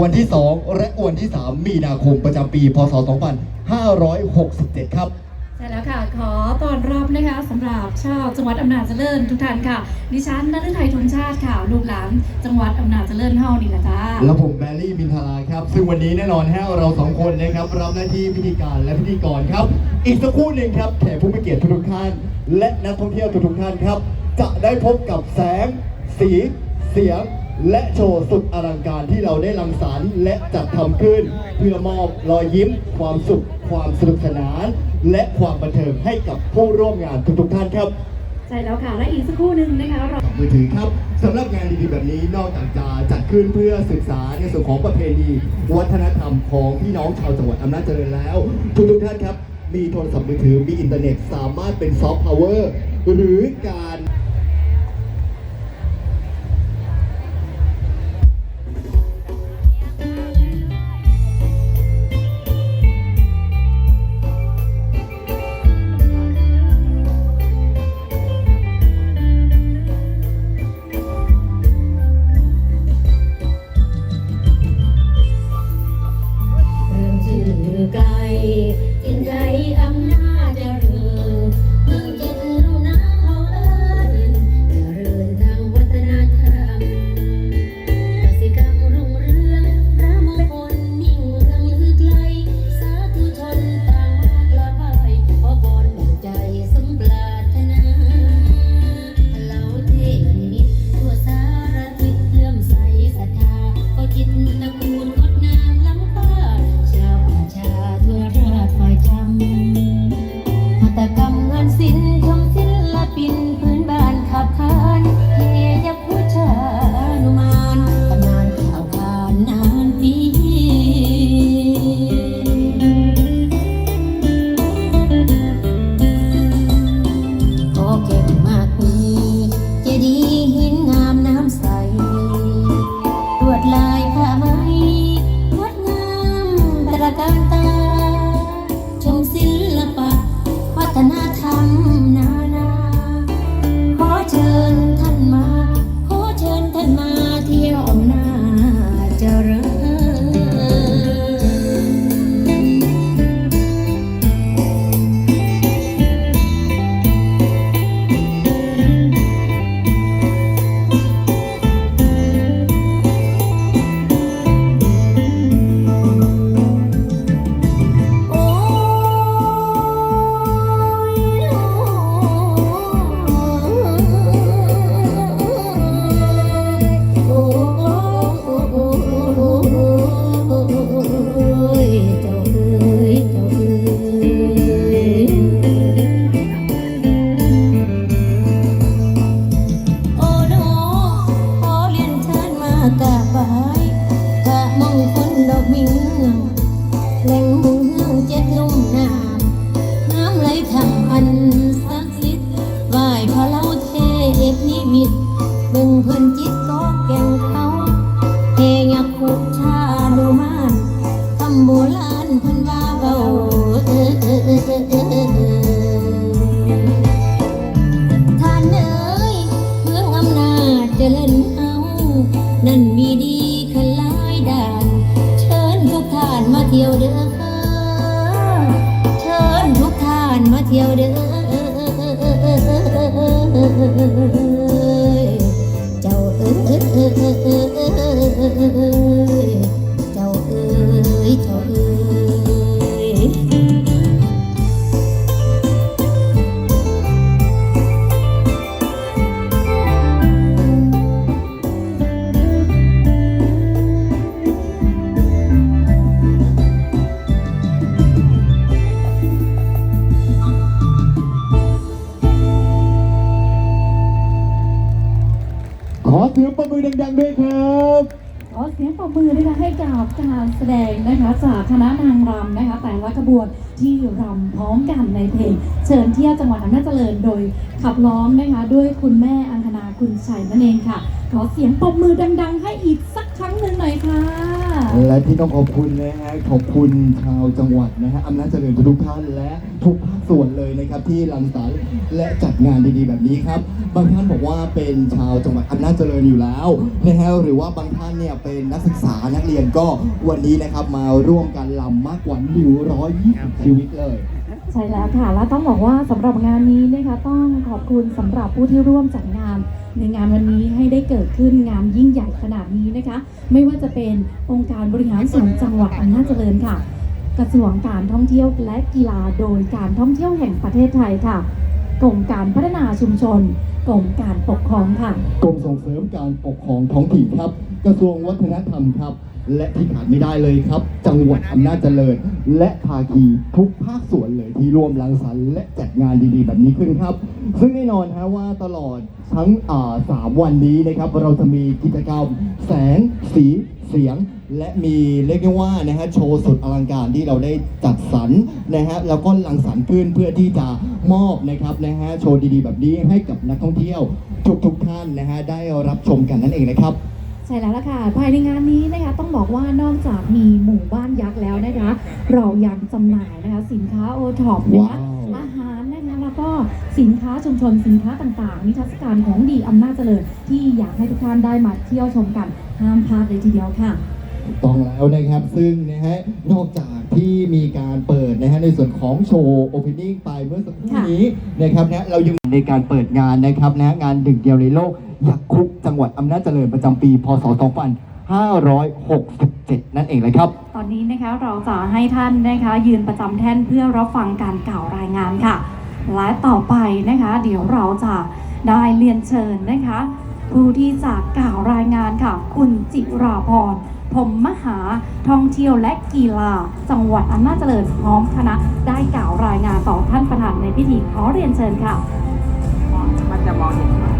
วันที่ 2 และวันที่ 3 มีนาคมประจำปี พศ 2567 ครับ ใช่แล้วค่ะ ขอต้อนรับนะคะสำหรับชาวจังหวัดอำนาจเจริญทุกท่านค่ะ ดิฉันนฤทัยทุงชาติค่ะ ลูกหลานจังหวัดอำนาจเจริญเฮานี่แหละจ้าแล้วผมแบรี่มินทราครับ ซึ่งวันนี้แน่นอนให้เราสองคนนะครับรับหน้าที่พิธีการและพิธีกรครับ อีกสักครู่หนึ่งครับแขกผู้มีเกียรติทุกๆท่าน และนักท่องเที่ยวทุกๆท่านครับ จะได้พบกับแสง สี เสียง และโชว์สุดอลังการที่เราได้รังสรรค์และจัดทำขึ้น เพื่อมอบรอยยิ้ม ความสุข ความสนุกสนาน และความบันเทิงให้กับผู้ร่วมงานทุกๆท่านครับ ใช่แล้วค่ะ และอีกสักครู่หนึ่งนะคะเรามือถือครับสำหรับงานดีๆแบบนี้นอกจากจะจัดขึ้นเพื่อศึกษาในส่วนของประเพณี วัฒนธรรมของพี่น้องชาวจังหวัดอำนาจเจริญแล้ว ทุกๆท่านครับ มีโทรศัพท์มือถือมีอินเทอร์เน็ตสามารถเป็นซอฟต์พาวเวอร์หรือการ นั้นมีดีขึ้นหลายด่าน เชิญทุกท่านมาเที่ยวเด้อเชิญทุกท่านมาเที่ยวเด้อเจ้าเอ้ย เสียงปรบมือดังๆด้วยครับขอเสียงปรบมือนะคะให้กับการแสดงนะคะจากคณะนางรำนะคะแต่ละขบวนที่รำพร้อมกันในเพลงเชิญเที่ยวจังหวัดอำนาจเจริญโดยขับร้องนะคะด้วยคุณแม่อังคณาคุณชัยนั่นเองค่ะ ขอเสียงปรบมือดัง ๆ ให้อีกสักครั้งหนึ่งหน่อยค่ะ และที่ต้องขอบคุณนะฮะขอบคุณชาวจังหวัดนะฮะอำนาจเจริญทุกท่านและทุกภาคส่วนเลยนะครับที่รังสรรค์และจัดงานดีๆแบบนี้ครับ บางท่านบอกว่าเป็นชาวจังหวัดอำนาจเจริญอยู่แล้วนะฮะหรือว่าบางท่านเนี่ยเป็นนักศึกษานักเรียนก็วันนี้นะครับมาร่วมกันลำมากกว่า120ชีวิตเลยใช่แล้วค่ะ และต้องบอกว่าสำหรับงานนี้นะคะต้องขอบคุณสำหรับผู้ที่ร่วมจัดงาน ในงานวันนี้ให้ได้เกิดขึ้นงานยิ่งใหญ่ขนาดนี้นะคะ ไม่ว่าจะเป็นองค์การบริหารส่วนจังหวัดอำนาจเจริญค่ะ กระทรวงการท่องเที่ยวและกีฬาโดยการท่องเที่ยวแห่งประเทศไทยค่ะกรมการพัฒนาชุมชนกรมการปกครองค่ะกรมส่งเสริมการปกครองท้องถิ่นครับ กระทรวงวัฒนธรรมครับ และที่ขาดไม่ได้เลยครับ จังหวัดอำนาจเจริญ และภาคีทุกภาคส่วนเลยที่ร่วมรังสรรค์และจัดงานดีๆ แบบนี้ขึ้นครับ ซึ่งแน่นอนฮะว่าตลอดทั้งสามวันนี้นะครับ เราจะมีกิจกรรมแสงสีเสียงและมีเรียกได้ว่านะฮะโชว์สุดอลังการที่เราได้จัดสรรนะฮะแล้วก็รังสรรค์ขึ้นเพื่อที่จะมอบนะครับนะฮะโชว์ดีๆ แบบนี้ให้กับนักท่องเที่ยวทุกๆท่านนะฮะได้รับชมกันนั่นเองนะครับ ช่แล้วล่ะค่ะ ภายในงานนี้นะคะต้องบอกว่านอกจากมีหมู่บ้านยักษ์แล้วนะคะ เรายังจำหน่ายนะคะสินค้าโอท็อปนะคะว้าวอาหารนะคะแล้วก็สินค้าชุมชนสินค้าต่างๆ นิทรรศการของดีอำนาจเจริญที่อยากให้ทุกท่านได้มาเที่ยวชมกันห้ามพลาดเลยทีเดียวค่ะถูกต้องแล้วนะครับซึ่งนะฮะนอกจากที่มีการเปิดนะฮะในส่วนของโชว์โอเพนนิ่งไปเมื่อสักครู่นี้นะครับนะเรายังในการเปิดงานนะครับนะงานหนึ่งเดียวในโลก ยักษ์คุกจังหวัดอำนาจเจริญประจำปี พศ 2567 นั่นเองเลยครับ ตอนนี้นะคะเราจะให้ท่านนะคะยืนประจำแท่นเพื่อรับฟังการกล่าวรายงานค่ะ และต่อไปนะคะ เดี๋ยวเราจะได้เรียนเชิญนะคะ ผู้ที่จะกล่าวรายงานค่ะ คุณจิราพรพรมมหาท่องเที่ยวและกีฬา จังหวัดอำนาจเจริญพร้อมคณะได้กล่าวรายงานต่อท่านประธานในพิธีขอเรียนเชิญค่ะ มันจะมองเห็น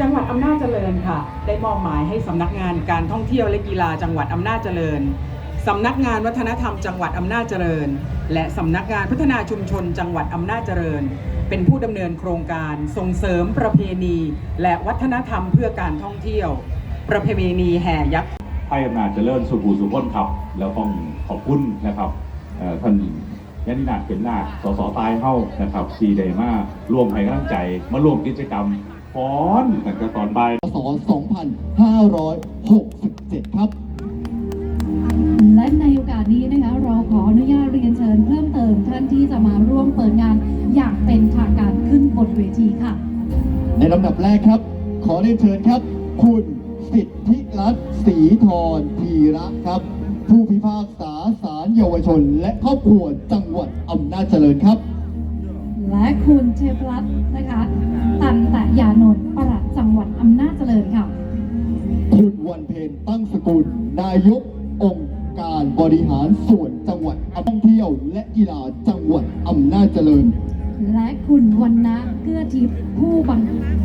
จังหวัดอำนาจเจริญค่ะ ได้มอบหมายให้สำนักงานการท่องเที่ยวและกีฬาจังหวัดอำนาจเจริญสำนักงานวัฒนธรรมจังหวัดอำนาจเจริญ และสำนักงานพัฒนาชุมชนจังหวัดอำนาจเจริญ เป็นผู้ดำเนินโครงการส่งเสริมประเพณี และวัฒนธรรมเพื่อการท่องเที่ยว ประเพณีแห่ยักษ์ให้อำนาจเจริญสุภูสุพนครับ แล้วต้องขอบคุณนะครับท่านยันนินาเป็นนาสสตายเฮ้านะครับซีเดมาร่วมให้กำลังใจมาร่วมกิจกรรม ฟ้อนตั้งแต่ตอนบ่ายพศ2567 ครับ และในโอกาสนี้นะคะเราขออนุญาตเรียนเชิญเพิ่มเติมท่านที่จะมาร่วมเปิดงานอย่างเป็นทางการขึ้นบนเวทีค่ะ ในลำดับแรกครับ ขอเรียนเชิญครับ คุณสิทธิรัตน์ศรีธรธีระครับ ผู้พิพากษาศาลเยาวชน และครอบครัวจังหวัดอำนาจเจริญครับ และคุณเทพรัตน์นะคะ ตันตะยานนท์ปลัดจังหวัดอำนาจเจริญค่ะ คุณวันเพ็ญตั้งสกุล นายกองค์การบริหารส่วนจังหวัดท่องเที่ยว และกีฬาจังหวัดอำนาจเจริญ และคุณวันนะเกื้อทิพย์ผู้บัง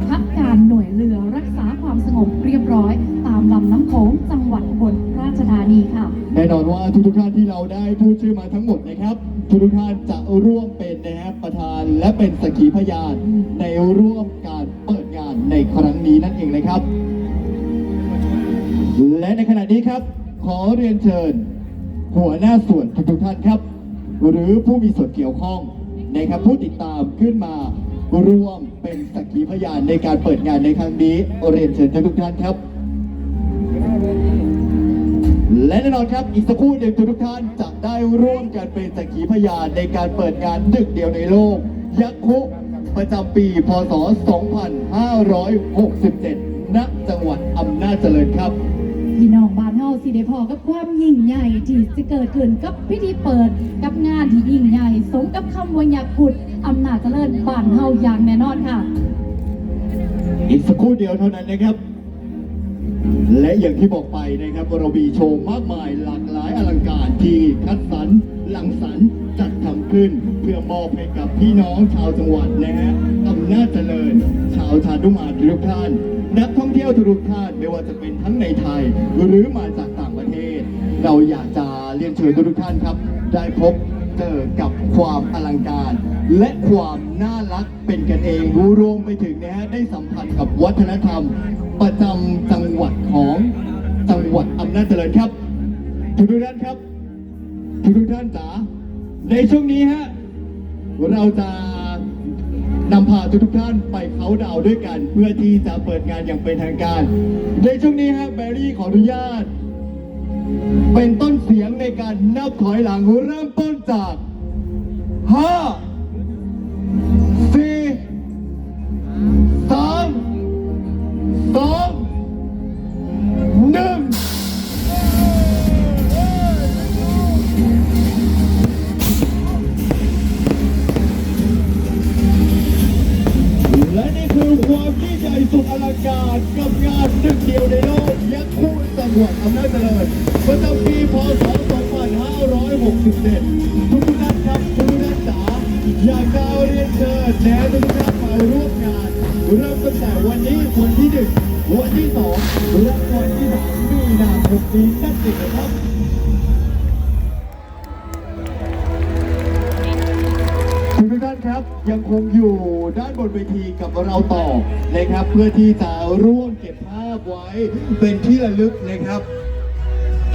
คับการหน่วยเรือรักษาความสงบเรียบร้อย ตามลำน้ำโขงจังหวัดอุบลราชธานีค่ะ แน่นอนว่าทุกๆท่านที่เราได้พูดชื่อมาทั้งหมดนะครับ ทุกๆท่านจะร่วมเป็นานและเป็นสักขีพยานในร่วมการเปิดงานในครั้งนี้นั่นเองเลยครับ และในขณะนี้ครับ ขอเรียนเชิญ หัวหน้าส่วนทุกท่านครับ หรือผู้มีส่วนเกี่ยวข้องนะครับผู้ติดตามขึ้นมาร่วมเป็นสักขีพยานในการเปิดงานในครั้งนี้เรียนเชิญทุกท่านครับ และแน่นอนครับอีกสักครู่หนึ่งทุกท่านจะได้ร่วมกันเป็นสักขีพยานในการเปิดงานดึกเดียวในโลก ยักษ์คุประจำปี พศ 2567 ณ จังหวัดอำนาจเจริญครับพี่น้องบ้านเฮาสิได้พอกับความยิ่งใหญ่ที่จะเกิดขึ้นกับพิธีเปิดกับงานที่ยิ่งใหญ่ สมกับคำว่ายักษ์พุดอำนาจเจริญบ้านเฮาอย่างแน่นอนค่ะ อีกสักครู่เดียวเท่านั้นนะครับ และอย่างที่บอกไปนะครับเรามีโชว์มากมายหลากหลายอลังการที่คัดสรรหลังสรรจัดทำขึ้น เพื่อมอบให้กับพี่น้องชาวจังหวัดนะฮะอำนาจเจริญ ชาวชาตุมารทุกท่าน นักท่องเที่ยวทุกท่านไม่ว่าจะเป็นทั้งในไทย หรือมาจากต่างประเทศ เราอยากจะเรียนเชิญทุกท่านครับ ได้พบเจอกับความอลังการ และความน่ารักเป็นกันเองรวมไปถึงนะฮะได้สัมผัสกับวัฒนธรรม ประจำจังหวัดของจังหวัดอำนาจเจริญครับทุกทุกท่านครับทุกทุกท่านจ๋าในช่วงนี้ฮะเราจะนำพาทุกทุกท่านไปเขาดาวด้วยกัน เพื่อที่จะเปิดงานอย่างเป็นทางการ ในช่วงนี้ฮะแบรี่ขออนุญาต เป็นต้นเสียงในการนับถอยหลังเริ่มต้นจากห้า 67ทุกท่านครับทุกท่านจ๋าอยากจะเรียนเชิญแนะทุกท่านมาร่วมงานเริ่มตั้งแต่วันนี้วันที่หนึ่งวันที่สองและวันที่สามมีนาคมนี้นั่นเองครับทุกท่านครับยังคงอยู่ด้านบนเวทีกับเราต่อนะครับ เพื่อที่จะร่วมเก็บภาพไว้เป็นที่ระลึกนะครับ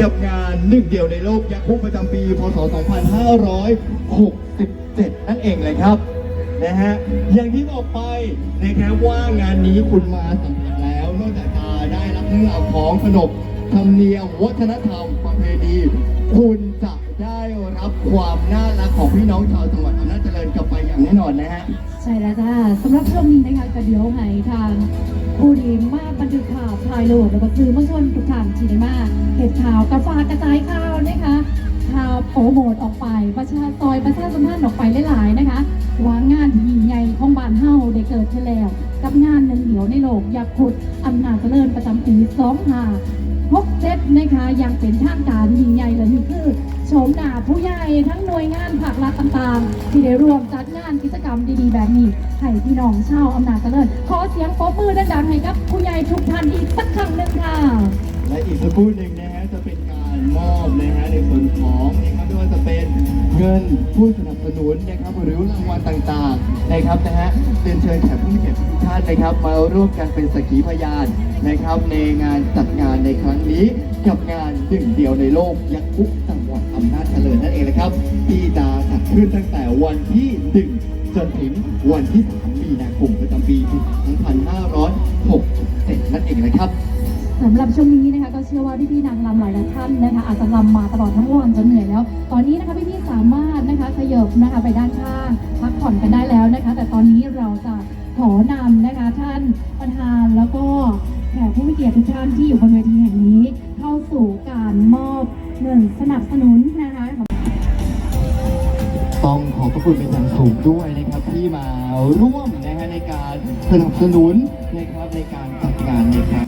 กับงานหนึ่งเดียวในโลกยักษ์คู่ประจำปี พศ 2567 นั่นเองเลยครับนะฮะอย่างที่บอกไปนะครับว่างานนี้คุณมาสัมผัสแล้วนอกจากจะได้รับเรื่องราวของขนบธรรมเนียมวัฒนธรรมประเพณีคุณจะได้รับความน่ารักของพี่น้องชาวจังหวัดอำนาจเจริญกลับไปอย่างแน่นอนนะฮะ ใช่แล้วจ้าสำหรับช่วงนี้นะคะก็เดี๋ยวให้ทาง ผู้ดีมาบันทึกข่าวถ่ายโหลดแล้วก็ซื้อมวลชนทุกท่านที่ได้มาเห็นข่าวกระฟากระจายข่าวนะคะข่าวโปรโมทออกไปประชาซอยประชาสัมพันธ์ออกไปหลายๆนะคะวางงานที่ยิ่งใหญ่ของบ้านเฮาได้เกิดขึ้นแล้ว กับงานหนึ่งเดียวในโลกอยากขุดอำนาจเจริญประจำปี25พบเจ็ดนะคะยังเป็นทางการยิ่งใหญ่เลยนี่คือโฉมหน้าผู้ใหญ่ทั้งหน่วยงานภาครัฐต่างๆ ที่ได้ร่วมจัดานกิจกรรมดีๆ แบบนี้ให้พี่น้องชาวอำนาจเจริญขอเสียงปรบมือดังๆให้กับผู้ใหญ่ทุกท่านอีกสักครั้งหนึ่งค่ะ และอีกสักครู่หนึ่งนะฮะจะเป็นการมอบนะฮะในส่วนของนะครับ ไม่ว่าจะเป็นเงินผู้สนับสนุนนะครับหรือรางวัลต่างๆนะครับนะฮะเรียนเชิญแขกผู้มีเกียรติทุกท่านนะครับ มาร่วมกันเป็นสักขีพยานนะครับ ในงานจัดงานในครั้งนี้กับงานหนึ่งเดียวในโลกยักษ์คุกจังหวัดอำนาจเจริญนั่นเองนะครับที่จะจัดขึ้นตั้งแต่วันที่หนึ่งจนถึงวันที่สามมีนาคมประจำปี2567นั่นเองนะครับ สำหรับช่วงนี้นะคะก็เชื่อว่าพี่ๆนางรำหลายท่านนะคะอาจจะรำมาตลอดทั้งวันจนเหนื่อยแล้ว ตอนนี้นะคะพี่ๆสามารถนะคะขยบนะคะไปด้านข้างพักผ่อนกันได้แล้วนะคะ แต่ตอนนี้เราจะขอนำนะคะท่านประธานแล้วก็แขกผู้มีเกียรติทุกท่านที่อยู่บนเวทีแห่งนี้ เข้าสู่การมอบเงินสนับสนุนนะคะต้องขอบพระคุณเป็นอย่างสูงด้วยนะครับที่มาร่วมนะฮะในการสนับสนุนนะครับในการจัดงานในครั้ง